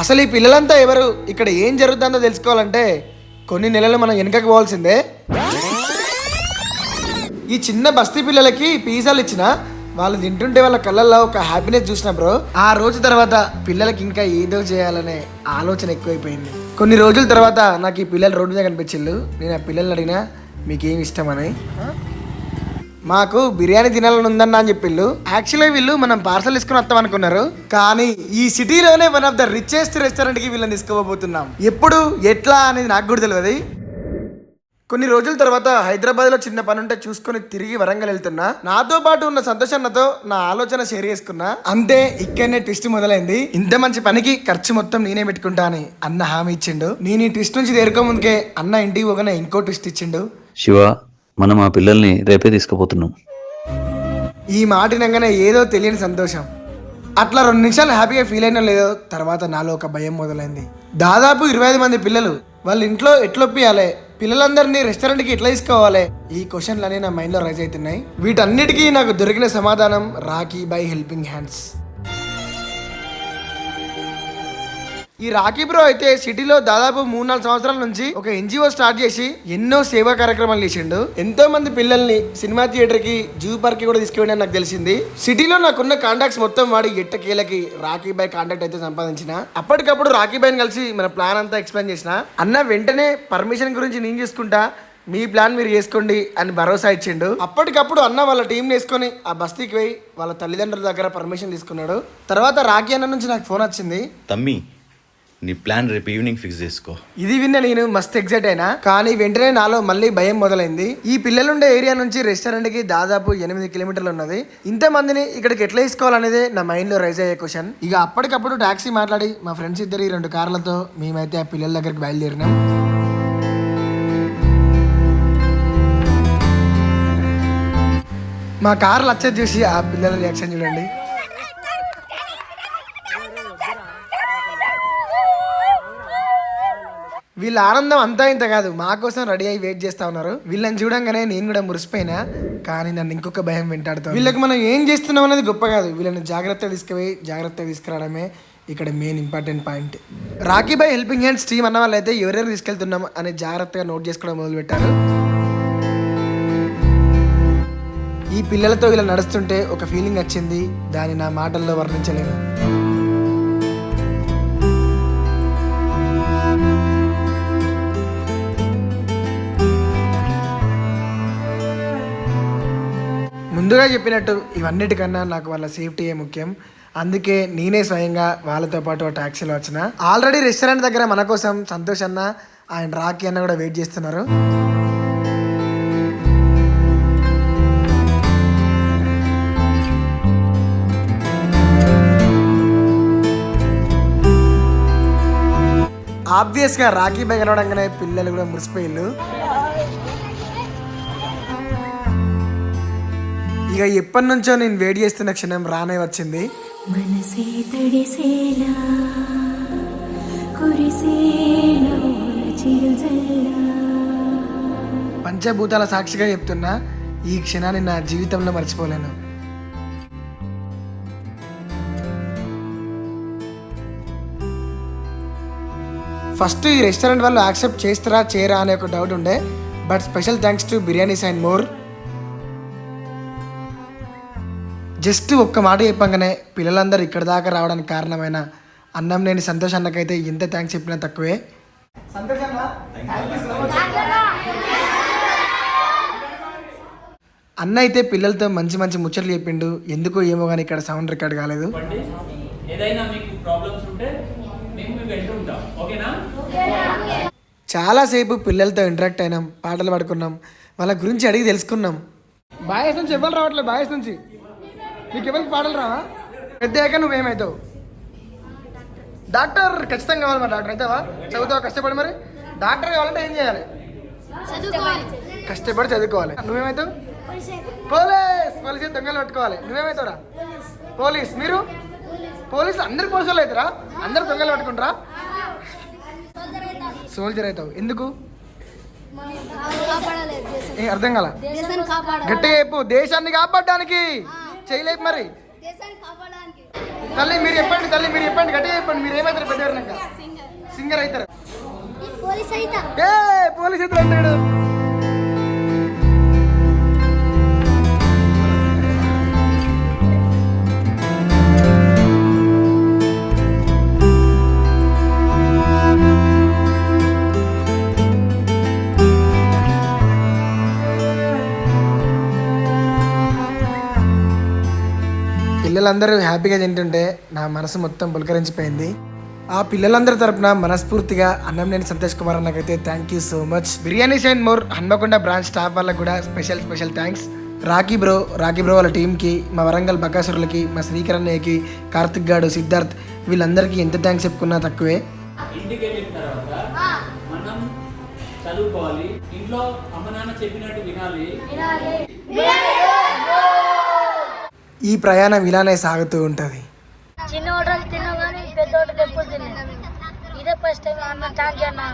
అసలు ఈ పిల్లలంతా ఎవరు? ఇక్కడ ఏం జరుగుతుందో తెలుసుకోవాలంటే కొన్ని నెలలు మనం వెనకకు పోవాల్సిందే. ఈ చిన్న బస్తీ పిల్లలకి పిజ్జాలు ఇచ్చిన వాళ్ళు తింటుంటే వాళ్ళ కళ్ళల్లో ఒక హ్యాపీనెస్ చూసిన బ్రో. ఆ రోజు తర్వాత పిల్లలకి ఇంకా ఏదో చేయాలనే ఆలోచన ఎక్కువైపోయింది. కొన్ని రోజుల తర్వాత నాకు ఈ పిల్లలు రోడ్డు మీద కనిపించిళ్ళు. నేను ఆ పిల్లల్ని అడిగినా మీకేం ఇష్టం అని. మాకు బిర్యానీ తినాలని ఉందన్న అని చెప్పిళ్ళు. యాక్చువల్గా వీళ్ళు మనం పార్సల్ తీసుకుని వస్తాం అనుకున్నారు. కానీ ఈ సిటీలోనే వన్ ఆఫ్ ద రిచెస్ట్ రెస్టారెంట్కి వీళ్ళని తీసుకోబోతున్నాం ఎప్పుడు ఎట్లా అనేది నాకు కూడా తెలియదు కొన్ని రోజుల తర్వాత హైదరాబాద్లో చిన్న పని ఉంటే చూసుకొని తిరిగి వరంగల్ వెళ్తున్నా. నాతో పాటు ఉన్న సంతోషన్నతో నా ఆలోచన షేర్ చేసుకున్నా. అంతే ఇక్కడనే ట్విస్ట్ మొదలైంది. ఇంత మంచి పనికి ఖర్చు మొత్తం నేనే పెట్టుకుంటా అని అన్న హామీ ఇచ్చిండు. నేను ఈ ట్విస్ట్ నుంచి తేరుకోముందుకే అన్న ఇంటికి పోగానే ఇంకో ట్విస్ట్ ఇచ్చిండు. శివ మనం ఆ పిల్లల్ని రేపే తీసుకుపోతున్నాం. ఈ మాట వినగానే ఏదో తెలియని సంతోషం. అట్లా రెండు నిమిషాలు హ్యాపీగా ఫీల్ అయినా లేదో తర్వాత నాలో ఒక భయం మొదలైంది. దాదాపు ఇరవై ఐదు మంది పిల్లలు వాళ్ళ ఇంట్లో ఎట్లొప్పియాలి? పిల్లలందరినీ రెస్టారెంట్కి ఎట్లా తీసుకోవాలి? ఈ క్వశ్చన్లు అన్నీ నా మైండ్లో రైజ్ అవుతున్నాయి. వీటన్నిటికీ నాకు దొరికిన సమాధానం రాఖీ బై హెల్పింగ్ హ్యాండ్స్. ఈ రాఖీ బ్రో అయితే సిటీలో దాదాపు మూడు నాలుగు సంవత్సరాల నుంచి ఒక ఎన్జిఓ స్టార్ట్ చేసి ఎన్నో సేవా కార్యక్రమాలు చేసిండు. ఎంతో మంది పిల్లల్ని సినిమా థియేటర్కి జూ పార్క్కి కూడా తీసుకెళ్ళి నాకు తెలిసింది. సిటీలో నాకున్న కాంటాక్ట్స్ మొత్తం వాడి ఎట్టకేలకి రాఖీ బాయ్ కాంటాక్ట్ అయితే సంపాదించిన. అప్పటికప్పుడు రాఖీ బాయ్ని కలిసి మన ప్లాన్ అంతా ఎక్స్ప్లెయిన్ చేసిన. అన్న వెంటనే పర్మిషన్ గురించి నేను చేసుకుంటా మీ ప్లాన్ మీరు చేసుకోండి అని భరోసా ఇచ్చిండు. అప్పటికప్పుడు అన్న వాళ్ళ టీం వేసుకొని ఆ బస్తీకి పోయి వాళ్ళ తల్లిదండ్రుల దగ్గర పర్మిషన్ తీసుకున్నాడు. తర్వాత రాఖీ అన్న నుంచి నాకు ఫోన్ వచ్చింది. తమ్మి నీ ప్లాన్ రేపు ఈవినింగ్ ఫిక్స్ చేసుకో. ఇది విన్న నేను మస్తు ఎగ్జైట్ అయినా కానీ వెంటనే నాలో మళ్ళీ భయం మొదలైంది. ఈ పిల్లలుండే ఏరియా నుంచి రెస్టారెంట్కి దాదాపు ఎనిమిది కిలోమీటర్లు ఉన్నది. ఇంత మందిని ఇక్కడికి ఎట్లా తీసుకోవాలనేదే నా మైండ్లో రైజ్ అయ్యే క్వశ్చన్ ఇక అప్పటికప్పుడు టాక్సీ మాట్లాడి మా ఫ్రెండ్స్ ఇద్దరు ఈ రెండు కార్లతో మేమైతే ఆ పిల్లల దగ్గరికి బయలుదేరినాం. మా కార్లు వచ్చేది చూసి ఆ పిల్లల రియాక్షన్ చూడండి. వీళ్ళ ఆనందం అంతా ఇంత కాదు. మా కోసం రెడీ అయ్యి వెయిట్ చేస్తా ఉన్నారు. వీళ్ళని చూడంగానే నేను కూడా మురిసిపోయినా కానీ నన్ను ఇంకొక భయం వెంటాడుతుంది. వీళ్ళకి మనం ఏం చేస్తున్నాం అనేది గొప్ప కాదు. వీళ్ళని జాగ్రత్తగా తీసుకుపోయి జాగ్రత్తగా తీసుకురావడమే ఇక్కడ main important point Rakhi by helping hands team అన్న వాళ్ళైతే ఎవరెవరు తీసుకెళ్తున్నాం అని జాగ్రత్తగా నోట్ చేసుకోవడం మొదలు పెట్టారు ఈ పిల్లలతో ఇలా నడుస్తుంటే ఒక ఫీలింగ్ వచ్చింది. దాన్ని నా మాటల్లో వర్ణించలేను. ముందుగా చెప్పినట్టు ఇవన్నిటికన్నా నాకు వాళ్ళ సేఫ్టీయే ముఖ్యం. అందుకే నేనే స్వయంగా వాళ్ళతో పాటు ట్యాక్సీలో వచ్చిన. ఆల్రెడీ రెస్టారెంట్ దగ్గర మన కోసం సంతోష్ అన్న ఆయన రాకీ అన్న కూడా వెయిట్ చేస్తున్నారు. ఆబ్వియస్గా రాఖీ బై కలవడంగానే పిల్లలు కూడా మురిసిపోయిళ్ళు. ఇక ఎప్పటి నుంచో నేను వెయిట్ చేస్తున్న క్షణం రానే వచ్చింది. పంచభూతాల సాక్షిగా చెప్తున్నా ఈ క్షణాన్ని నా జీవితంలో మర్చిపోలేను. ఫస్ట్ ఈ రెస్టారెంట్ వాళ్ళు యాక్సెప్ట్ చేస్తారా చేయరా అనే ఒక డౌట్ ఉండే. But special thanks to Biryanis and more. Just ఒక్క మాట చెప్పంగానే పిల్లలందరూ ఇక్కడ దాకా రావడానికి కారణమైన అన్నం లేని సంతోష్ అన్నకైతే ఎంత థ్యాంక్స్ చెప్పినా తక్కువే. అన్న అయితే పిల్లలతో మంచి మంచి ముచ్చట్లు చెప్పిండు. ఎందుకో ఏమో కానీ ఇక్కడ సౌండ్ రికార్డ్ కాలేదు. చెప్పండి. ఏదైనా మీకు ప్రాబ్లమ్స్ ఉంటే మేము మీకు వెంట ఉంటాం. ఓకేనా? చాలాసేపు పిల్లలతో ఇంటరాక్ట్ అయినాం పాటలు పాడుకున్నాం వాళ్ళ గురించి అడిగి తెలుసుకున్నాం. బాయస్ నుంచి ఎవరు రావట్లేదు? బాయస్ నుంచి. నీకు ఎవరికి పాటలు రావా? పెద్ద అయ్యాక నువ్వేమవుతావు డాక్టర్ ఖచ్చితంగా కావాలి మరి డాక్టర్ అవుతావా చదువుతావా? కష్టపడి మరి? డాక్టర్ కావాలంటే ఏం చేయాలి? కష్టపడి చదువుకోవాలి. నువ్వేమవుతావు పోలీస్. పోలీస్! దొంగలు పట్టుకోవాలి. నువ్వేమవుతావురా పోలీస్. మీరు? పోలీస్. అందరు పోలీసులు అవుతారా? అందరు దొంగలు పట్టుకుంటారా? సోల్జర్ అవుతావు. ఎందుకు? అర్థం కాల? గట్టిగా చెప్పు. దేశాన్ని కాపాడడానికి. చేయలేపు మరి. తల్లి మీరు చెప్పండి తల్లి మీరు చెప్పండి గట్టిగా చెప్పండి. మీరు ఏమైతారు పెద్దవారినాక సింగర్. అవుతారు? పోలీస్ అయితే అంటాడు పిల్లలందరూ హ్యాపీగా తింటుంటే నా మనసు మొత్తం పులకరించిపోయింది. ఆ పిల్లలందరి తరపున మనస్ఫూర్తిగా అన్నం నేను Santosh Kumar అన్నకైతే thank you so much Biryani sign more Hanmakonda branch staff వాళ్ళకి కూడా special special thanks Rocky bro Rocky bro వాళ్ళ టీంకి మా వరంగల్ బకాసురులకి మా శ్రీకరణ్యకి కార్తిక్ గాడు సిద్ధార్థ్ వీళ్ళందరికీ ఎంత థ్యాంక్స్ చెప్పుకున్నా తక్కువే. ఇంటికి వెళ్ళిన తర్వాత మనం చదువుకోవాలి. ఇంట్లో అమ్మ నాన్న చెప్పినట్టు వినాలి. ఈ ప్రయాణం ఇలానే సాగుతూ ఉంటుంది. చిన్న హోటల్ తిన్నావు కానీ పెద్ద హోటల్ ఎప్పుడు ఇదే ఫస్ట్ టైం అన్న థ్యాంక్ యూ అన్న